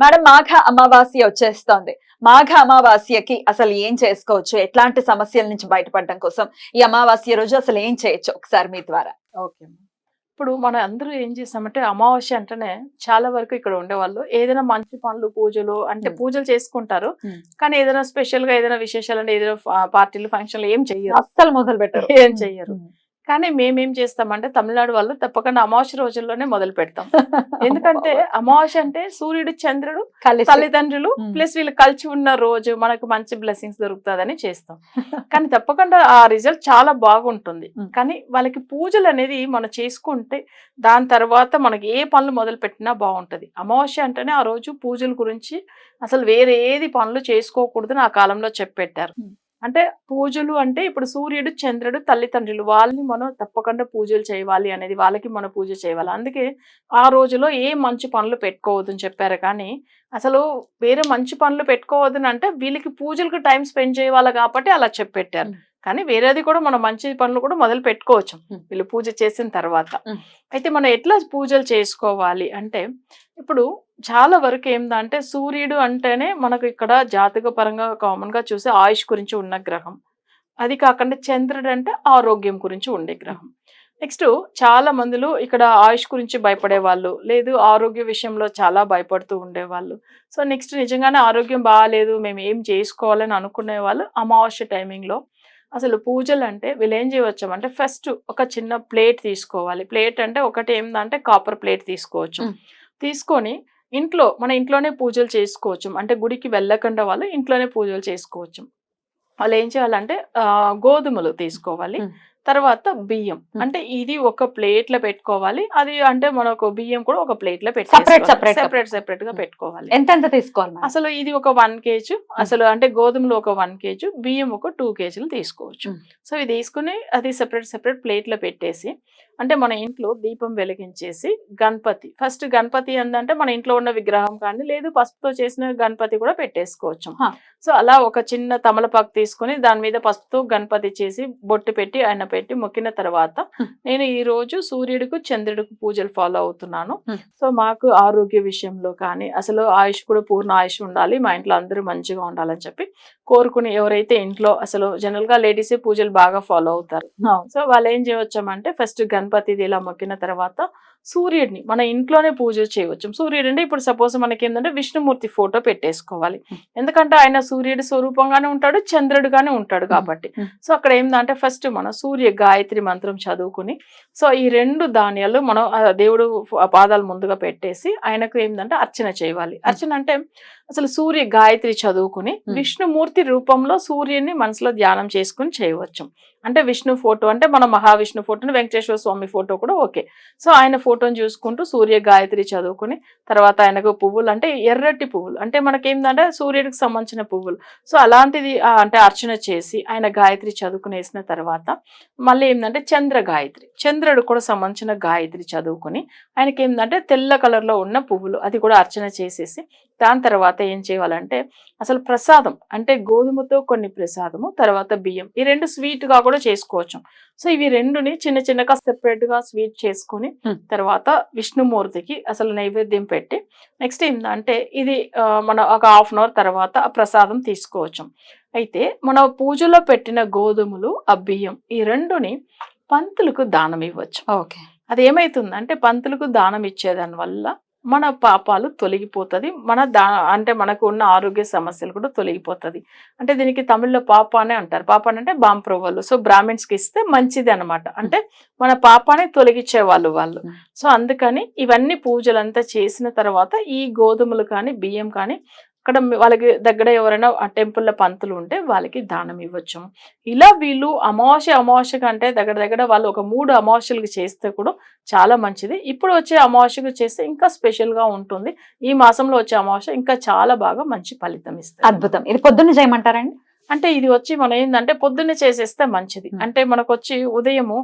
Madam మాఘ అమావాస్య వచ్చేస్తోంది. మాఘ అమావాస్యకి అసలు ఏం చేసుకోవచ్చు? ఎట్లాంటి సమస్యల నుంచి బయటపడడం కోసం ఈ అమావాస్య రోజు అసలు ఏం చేయొచ్చు? ఒకసారి మీ ద్వారా. ఓకే ఇప్పుడు మనం అందరూ ఏం చేస్తామంటే అమావాస్య అంటేనే చాలా వరకు ఇక్కడ ఉండేవాళ్ళు. ఏదైనా మంచి పనులు పూజలు అంటే. పూజలు చేసుకుంటారు. కానీ ఏదైనా స్పెషల్గా ఏదైనా విశేషాలు అంటే ఏదైనా పార్టీలు ఫంక్షన్లు ఏం చెయ్యరు. అస్సలు మొదలు పెట్టరు ఏం చెయ్యరు. కానీ మేమేం చేస్తామంటే తమిళనాడు వాళ్ళు తప్పకుండా అమావాస్య రోజుల్లోనే మొదలు పెడతాం. ఎందుకంటే అమావాస్య అంటే సూర్యుడు చంద్రుడు తల్లిదండ్రులు. ప్లస్ వీళ్ళు కలిసి ఉన్న రోజు మనకు మంచి బ్లెస్సింగ్స్ దొరుకుతుందని చేస్తాం. కానీ తప్పకుండా ఆ రిజల్ట్ చాలా బాగుంటుంది. కానీ వాళ్ళకి పూజలు అనేది మనం చేసుకుంటే దాని తర్వాత మనకి ఏ పనులు మొదలు పెట్టినా బాగుంటది. అమావాస్య అంటేనే ఆ రోజు పూజల గురించి అసలు వేరే ఏది పనులు చేసుకోకూడదని ఆ కాలంలో చెప్పెట్టారు. అంటే పూజలు అంటే ఇప్పుడు సూర్యుడు చంద్రుడు తల్లిదండ్రులు వాళ్ళని మనం తప్పకుండా పూజలు చేయాలి అనేది వాళ్ళకి మనం పూజ చేయాలి. అందుకే ఆ రోజులో ఏ మంచి పనులు పెట్టుకోవద్దని చెప్పారు. కానీ అసలు వేరే మంచి పనులు పెట్టుకోవద్దని అంటే వీళ్ళకి పూజలకు టైం స్పెండ్ చేయాలి కాబట్టి అలా చెప్పెట్టారు కానీ వేరేది కూడా మనం మంచి పనులు కూడా మొదలు పెట్టుకోవచ్చు. వీళ్ళు పూజ చేసిన తర్వాత. అయితే మనం ఎట్లా పూజలు చేసుకోవాలి అంటే ఇప్పుడు చాలా వరకు ఏందంటే సూర్యుడు అంటేనే మనకు ఇక్కడ జాతక పరంగా కామన్గా చూసే ఆయుష్ గురించి ఉన్న గ్రహం. అది కాకుండా చంద్రుడు అంటే ఆరోగ్యం గురించి ఉండే గ్రహం. నెక్స్ట్ చాలా మందిలో ఇక్కడ ఆయుష్ గురించి భయపడే వాళ్ళు లేదు ఆరోగ్య విషయంలో చాలా భయపడుతూ ఉండేవాళ్ళు సో నెక్స్ట్ నిజంగానే ఆరోగ్యం బాగాలేదు మేము ఏం చేసుకోవాలని అనుకునే వాళ్ళు అమావాస్య టైమింగ్లో అసలు పూజలు అంటే వీళ్ళు ఏం చేయవచ్చు అంటే ఫస్ట్ ఒక చిన్న ప్లేట్ తీసుకోవాలి. ప్లేట్ అంటే ఒకటి ఏంటంటే కాపర్ ప్లేట్ తీసుకోవచ్చు. తీసుకొని ఇంట్లో మన ఇంట్లోనే పూజలు చేసుకోవచ్చు. అంటే గుడికి వెళ్ళకుండా వాళ్ళు ఇంట్లోనే పూజలు చేసుకోవచ్చు. వాళ్ళు ఏం చేయాలంటే గోధుమలు తీసుకోవాలి. తర్వాత బియ్యం. అంటే ఇది ఒక ప్లేట్లో పెట్టుకోవాలి అది అంటే మనకు బియ్యం కూడా ఒక ప్లేట్లో గా. సెపరేట్ సెపరేట్గా పెట్టుకోవాలి ఎంత ఎంత తీసుకోవాలి? అసలు ఇది ఒక వన్ కేజీ అసలు అంటే గోధుమలు ఒక వన్ కేజీ బియ్యం ఒక టూ కేజీలు తీసుకోవచ్చు. సో ఇది తీసుకుని అది సెపరేట్ సెపరేట్ ప్లేట్లో పెట్టేసి అంటే మన ఇంట్లో దీపం వెలిగించేసి గణపతి ఫస్ట్ గణపతి ఏంటంటే మన ఇంట్లో ఉన్న విగ్రహం కానీ లేదు పసుపుతో చేసిన గణపతి కూడా పెట్టేసుకోవచ్చు. సో అలా ఒక చిన్న తమలపాకు తీసుకొని దాని మీద పసుపుతో గణపతి చేసి బొట్టు పెట్టి ఆయన పెట్టి మొక్కిన తర్వాత. నేను ఈ రోజు సూర్యుడికి చంద్రుడికి పూజలు ఫాలో అవుతున్నాను. సో మాకు ఆరోగ్య విషయంలో కానీ అసలు ఆయుష్ కూడా పూర్ణ ఆయుష్ ఉండాలి మా ఇంట్లో అందరూ మంచిగా ఉండాలని చెప్పి కోరుకుని ఎవరైతే ఇంట్లో అసలు జనరల్గా లేడీస్ పూజలు బాగా ఫాలో అవుతారు. సో వాళ్ళు ఏం చేయవచ్చామంటే ఫస్ట్ గణపతిది ఇలా మొక్కిన తర్వాత సూర్యుడిని మన ఇంట్లోనే పూజ చేయవచ్చు. సూర్యుడు అంటే ఇప్పుడు సపోజ్ మనకి ఏంటంటే విష్ణుమూర్తి ఫోటో పెట్టేసుకోవాలి. ఎందుకంటే ఆయన సూర్యుడి స్వరూపంగానే ఉంటాడు చంద్రుడుగానే ఉంటాడు కాబట్టి. సో అక్కడ ఏంటంటే ఫస్ట్ మన సూర్య గాయత్రి మంత్రం చదువుకుని సో ఈ రెండు ధాన్యాలు మనం దేవుడు పాదాలు ముందుగా పెట్టేసి ఆయనకు ఏంటంటే అర్చన చేయాలి. అర్చన అంటే అసలు సూర్య గాయత్రి చదువుకుని. విష్ణుమూర్తి రూపంలో సూర్యుని మనసులో ధ్యానం చేసుకుని చేయవచ్చు. అంటే విష్ణు ఫోటో అంటే మన మహావిష్ణు ఫోటోని వెంకటేశ్వర స్వామి ఫోటో కూడా ఓకే. సో ఆయన ఫోటోని చూసుకుంటూ సూర్య గాయత్రి చదువుకుని తర్వాత ఆయనకు పువ్వులు అంటే ఎర్రటి పువ్వులు. అంటే మనకేందంటే సూర్యుడికి సంబంధించిన పువ్వులు. సో అలాంటిది అంటే అర్చన చేసి ఆయన గాయత్రి చదువుకునేసిన తర్వాత మళ్ళీ ఏంటంటే చంద్ర గాయత్రి. చంద్రుడు కూడా సంబంధించిన గాయత్రి చదువుకుని ఆయనకి ఏంటంటే తెల్ల కలర్లో ఉన్న పువ్వులు అది కూడా అర్చన చేసేసి దాని తర్వాత ఏం చేయాలంటే అసలు ప్రసాదం అంటే గోధుమతో కొన్ని ప్రసాదము తర్వాత బియ్యం. ఈ రెండు sweet గా కూడా చేసుకోవచ్చు. సో ఇవి రెండుని చిన్న చిన్నగా గా స్వీట్ చేసుకొని. తర్వాత విష్ణుమూర్తికి అసలు నైవేద్యం పెట్టి నెక్స్ట్ ఏంటంటే ఇది మన ఒక హాఫ్ అన్ అవర్ తర్వాత ఆ ప్రసాదం తీసుకోవచ్చు. అయితే మన పూజలో పెట్టిన గోధుమలు ఆ బియ్యం ఈ రెండుని పంతులకు దానం ఇవ్వచ్చు. ఓకే. అది ఏమైతుందంటే పంతులకు దానం ఇచ్చేదాని వల్ల మన పాపాలు తొలగిపోతుంది. మన దా అంటే మనకు ఉన్న ఆరోగ్య సమస్యలు కూడా తొలగిపోతుంది. అంటే దీనికి తమిళ్ళో పాపానే అంటారు. పాపాని అంటే బాంప్రవ్వలు సో బ్రాహ్మిన్స్కి ఇస్తే మంచిది అనమాట అంటే మన పాపాన్ని తొలగించే వాళ్ళు వాళ్ళు. సో అందుకని ఇవన్నీ పూజలంతా చేసిన తర్వాత ఈ గోధుమలు కానీ బియ్యం కానీ అక్కడ వాళ్ళకి దగ్గర ఎవరైనా ఆ టెంపుల్లో పంతులు ఉంటే వాళ్ళకి దానం ఇవ్వచ్చు. ఇలా వీళ్ళు అమావాస్య అమావాస్య కంటే దగ్గర దగ్గర వాళ్ళు ఒక మూడు అమావాస్యలకు చేస్తే కూడా చాలా మంచిది. ఇప్పుడు వచ్చే అమావాస్యకు చేస్తే ఇంకా స్పెషల్గా ఉంటుంది. ఈ మాసంలో వచ్చే అమావాస్య ఇంకా చాలా బాగా మంచి ఫలితం ఇస్తుంది. అద్భుతం. ఇది పొద్దున్న చేయమంటారండి? అంటే ఇది వచ్చి మనం ఏంటంటే పొద్దున్నే చేసేస్తే మంచిది. అంటే మనకు వచ్చి ఉదయము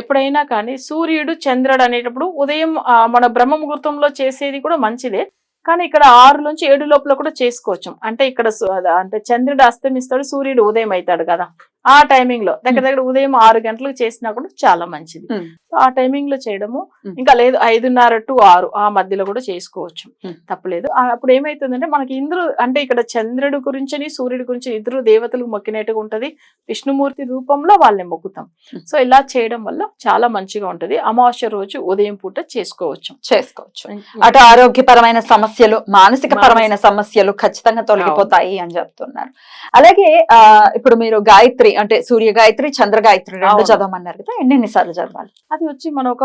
ఎప్పుడైనా కానీ సూర్యుడు చంద్రుడు అనేటప్పుడు ఉదయం మన బ్రహ్మ ముహూర్తంలో చేసేది కూడా మంచిదే. కానీ ఇక్కడ ఆరు నుంచి ఏడు లోపల కూడా చేసుకోవచ్చు. అంటే ఇక్కడ అద- అంటే చంద్రుడు అస్తమిస్తాడు సూర్యుడు ఉదయం అవుతాడు కదా. ఆ టైమింగ్లో దగ్గర దగ్గర ఉదయం ఆరు గంటలకు చేసినా కూడా చాలా మంచిది. సో ఆ టైమింగ్లో చేయడము. ఇంకా లేదు ఐదున్నర టు ఆరు ఆ మధ్యలో కూడా చేసుకోవచ్చు. తప్పలేదు. అప్పుడు ఏమైతుందంటే మనకి ఇంద్రు అంటే ఇక్కడ చంద్రుడి గురించి సూర్యుడి గురించి ఇద్దరు దేవతలు మొక్కినట్టుగా ఉంటది. విష్ణుమూర్తి రూపంలో వాళ్ళని మొక్కుతాం. సో ఇలా చేయడం వల్ల చాలా మంచిగా ఉంటది. అమావాస్య రోజు ఉదయం పూట చేసుకోవచ్చు. చేసుకోవచ్చు. అటు ఆరోగ్యపరమైన సమస్యలు మానసిక పరమైన సమస్యలు ఖచ్చితంగా తొలగిపోతాయి అని చెప్తున్నారు. అలాగే ఆ ఇప్పుడు మీరు గాయత్రి అంటే సూర్య గాయత్రి చంద్ర గాయత్రి రెండు. చదవమన్నారు కదా ఎన్ని ఎన్నిసార్లు చదవాలి? అది వచ్చి మన ఒక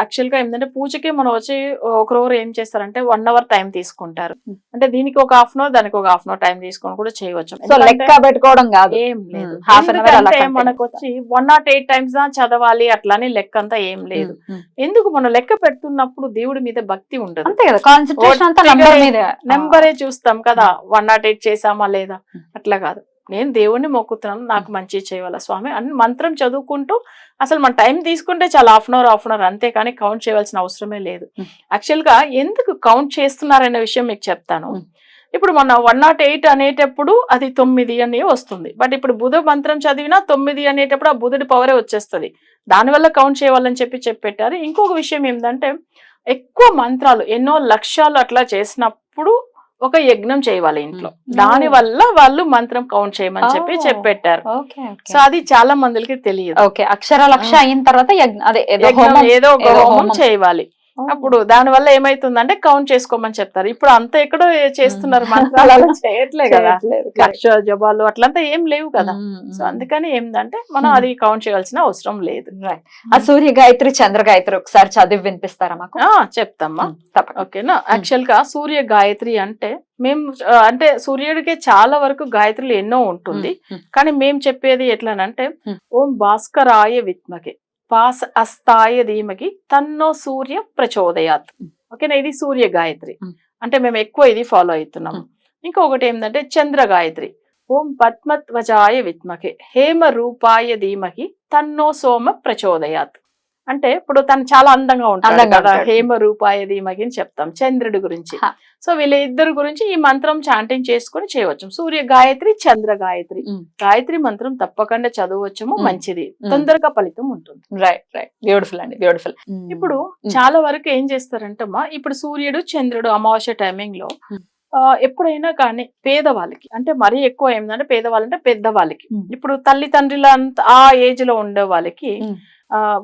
యాక్చువల్గా ఏంటంటే పూజకి మనం వచ్చి ఒక రోజు ఏం చేస్తారంటే వన్ అవర్ టైం తీసుకుంటారు. Hmm. అంటే దీనికి ఒక హాఫ్ అన్ అవర్ దానికి ఒక హాఫ్ అన్ అవర్ టైం తీసుకొని కూడా చేయవచ్చు. సో లెక్క పెట్టుకోవడం కాదు. ఏం లేదు. Hmm. Hour అలా ఎందుకంటే content మనకు వచ్చి వన్ నాట్ ఎయిట్ టైమ్స్ దా చదవాలి అట్లానే లెక్క అంతా ఏం లేదు. ఉమ్, ఉమ్. ఎందుకు మనం లెక్క పెడుతున్నప్పుడు దేవుడి మీద భక్తి ఉండదు? అంతే కదా కాన్సన్ట్రేషన్ అంతా నెంబరే చూస్తాం కదా వన్ నాట్ ఎయిట్ చేసామా లేదా? అట్లా కాదు. నేను దేవుణ్ణి మొక్కుతున్నాను నాకు మంచి చేయాల స్వామి అని మంత్రం చదువుకుంటూ అసలు మన టైం తీసుకుంటే చాలా half an hour half an hour అంతే కానీ కౌంట్ చేయవలసిన అవసరమే లేదు. Hmm. యాక్చువల్గా ఎందుకు కౌంట్ చేస్తున్నారనే విషయం మీకు చెప్తాను. ఇప్పుడు మన వన్ నాట్ ఎయిట్ అనేటప్పుడు అది తొమ్మిది అని వస్తుంది. బట్ ఇప్పుడు బుధ మంత్రం చదివినా తొమ్మిది అనేటప్పుడు ఆ బుధుడి పవరే వచ్చేస్తుంది. దానివల్ల కౌంట్ చేయాలని చెప్పి చెప్పెట్టారు. ఇంకొక విషయం ఏంటంటే ఎక్కువ మంత్రాలు ఎన్నో లక్ష్యాలు అట్లా చేసినప్పుడు ఒక యజ్ఞం చేయాలి ఇంట్లో. దాని వల్ల వాళ్ళు మంత్రం కౌంట్ చేయమని చెప్పి. చెప్పెట్టారు. సో అది చాలా మందికి తెలియదు. ఓకే అక్షర లక్ష అయిన తర్వాత అదే ఏదో హోమం. చేయాలి. అప్పుడు దాని వల్ల ఏమైతుందంటే కౌంట్ చేసుకోమని చెప్తారు. ఇప్పుడు అంతా ఎక్కడో చేస్తున్నారు చేయట్లే కదా. లక్ష జపాలు అట్లంతా ఏం లేవు కదా. సో అందుకని ఏంటంటే మనం. అది కౌంట్ చేయాల్సిన అవసరం లేదు. ఆ సూర్య గాయత్రి చంద్ర గాయత్రి ఒకసారి చదివి వినిపిస్తారా మాకు? చెప్తామ్మా. ఓకేనా? యాక్చువల్గా సూర్య గాయత్రి అంటే మేము అంటే సూర్యుడికి చాలా వరకు గాయత్రులు ఎన్నో ఉంటుంది. కానీ మేము చెప్పేది ఎట్లానంటే. ఓం భాస్కరాయ విద్మకి పాస అస్తాయ ధీమకి తన్నో సూర్య ప్రచోదయాత్. ఓకేనా? ఇది సూర్య గాయత్రి. అంటే మేము ఎక్కువ ఇది ఫాలో అవుతున్నాం. ఇంకొకటి ఏంటంటే చంద్ర గాయత్రి. ఓం పద్మధ్వజాయ విద్మకి హేమ రూపాయ ధీమకి తన్నో సోమ ప్రచోదయాత్. అంటే ఇప్పుడు తను చాలా అందంగా ఉంటాడు కదా. హేమ రూపాయ ధీమకి అని చెప్తాం చంద్రుడి గురించి. సో వీళ్ళ ఇద్దరు గురించి ఈ మంత్రం చాంటింగ్ చేసుకొని చేయవచ్చు సూర్య గాయత్రి చంద్ర గాయత్రి. గాయత్రి మంత్రం తప్పకుండా చదవచ్చము మ్. మంచిది. తొందరగా ఫలితం ఉంటుంది రైట్ రైట్ బ్యూటిఫుల్ అండి బ్యూటిఫుల్ ఇప్పుడు. చాలా వరకు ఏం చేస్తారంటమ్మా ఇప్పుడు సూర్యుడు చంద్రుడు అమావాస్య టైమింగ్లో ఎప్పుడైనా కానీ పేదవాళ్ళకి అంటే మరీ ఎక్కువ ఏంటంటే పేదవాళ్ళంటే పెద్దవాళ్ళకి. ఇప్పుడు తల్లి తండ్రుల ఆ ఏజ్లో ఉండే వాళ్ళకి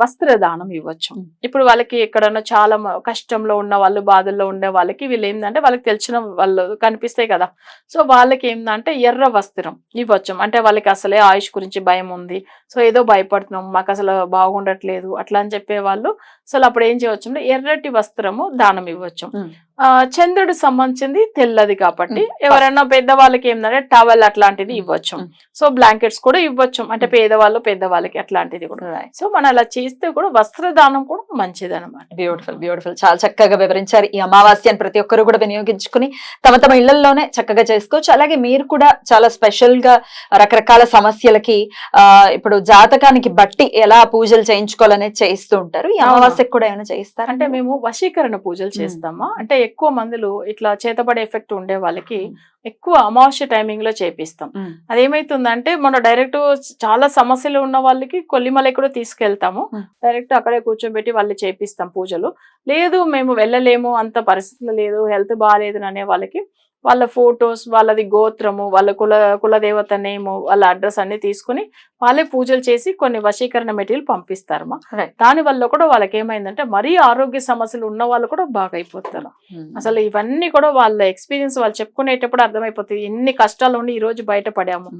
వస్త్రదానం ఇవ్వచ్చు. ఇప్పుడు వాళ్ళకి ఎక్కడన్నా చాలా కష్టంలో ఉన్న వాళ్ళు బాధల్లో ఉండే వాళ్ళకి వీళ్ళు ఏంటంటే వాళ్ళకి తెలిసిన వాళ్ళు కనిపిస్తాయి కదా. సో వాళ్ళకి ఏంటంటే ఎర్ర వస్త్రం ఇవ్వచ్చు. అంటే వాళ్ళకి అసలే ఆయుష్ గురించి భయం ఉంది. సో ఏదో భయపడుతున్నాం మాకు అసలు బాగుండట్లేదు అట్లా అని చెప్పే వాళ్ళు. అసలు అప్పుడు ఏం చేయవచ్చు అంటే ఎర్రటి వస్త్రము దానం ఇవ్వచ్చు. చంద్రుడు సంబంధించింది తెల్లది కాబట్టి. ఎవరైనా పెద్దవాళ్ళకి ఏంటంటే టవల్ అట్లాంటిది. ఇవ్వచ్చు. సో బ్లాంకెట్స్ కూడా ఇవ్వచ్చు. అంటే పేదవాళ్ళు పెద్దవాళ్ళకి అట్లాంటిది కూడా. సో మనం అలా చేస్తే కూడా వస్త్రదానం కూడా మంచిది అనమాట బ్యూటిఫుల్ బ్యూటిఫుల్ చాలా చక్కగా వివరించారు ఈ అమావాస్యను ప్రతి ఒక్కరు కూడా వినియోగించుకుని తమ తమ ఇళ్ళలోనే చక్కగా చేసుకోవచ్చు అలాగే మీరు కూడా చాలా స్పెషల్గా రకరకాల సమస్యలకి ఆ ఇప్పుడు జాతకానికి బట్టి ఎలా పూజలు చేయించుకోవాలనేది చేయిస్తూ ఉంటారు ఈ. అమావాస్యకు కూడా ఏమైనా చేయిస్తారు అంటే మేము వశీకరణ పూజలు. చేస్తామా అంటే ఎక్కువ మందులు ఇట్లా చేతబడే ఎఫెక్ట్ ఉండే వాళ్ళకి. ఎక్కువ అమావాస్య టైమింగ్లో చేపిస్తాం. అదేమైతుందంటే మనం డైరెక్ట్ చాలా సమస్యలు ఉన్న వాళ్ళకి కొల్లిమల కూడా తీసుకెళ్తాము. డైరెక్ట్ అక్కడే కూర్చోబెట్టి వాళ్ళు చేపిస్తాం పూజలు. లేదు మేము వెళ్ళలేము అంత పరిస్థితులు లేదు హెల్త్ బాగాలేదు అనే వాళ్ళకి వాళ్ళ ఫొటోస్ వాళ్ళది గోత్రము వాళ్ళ కుల కులదేవత నేము వాళ్ళ అడ్రస్ అన్ని తీసుకుని వాళ్ళే పూజలు చేసి కొన్ని వశీకరణ మెటీరియల్ పంపిస్తారమ్మా. దాని వల్ల కూడా వాళ్ళకి ఏమైందంటే మరీ ఆరోగ్య సమస్యలు ఉన్న వాళ్ళు కూడా బాగా అయిపోతారు. అసలు ఇవన్నీ కూడా వాళ్ళ ఎక్స్పీరియన్స్ వాళ్ళు చెప్పుకునేటప్పుడు అర్థమైపోతుంది ఎన్ని కష్టాలు ఉండి ఈ రోజు బయటపడాము.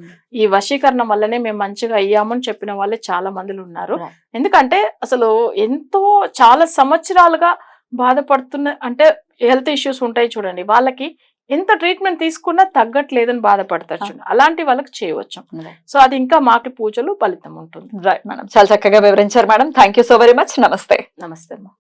ఈ వశీకరణం వల్లనే మేము మంచిగా అయ్యామని చెప్పిన వాళ్ళే చాలా మందిలు ఉన్నారు. ఎందుకంటే అసలు ఎంతో చాలా సంవత్సరాలుగా బాధపడుతున్న అంటే హెల్త్ ఇష్యూస్ ఉంటాయి చూడండి. వాళ్ళకి ఎంత ట్రీట్మెంట్ తీసుకున్నా తగ్గట్లేదని బాధపడతారు. అలాంటి వాళ్ళకి చేయవచ్చు. సో అది ఇంకా మాకి పూజలు ఫలితం ఉంటుంది. రైట్ మేడం చాలా చక్కగా వివరించారు madam thank you so very much నమస్తే నమస్తే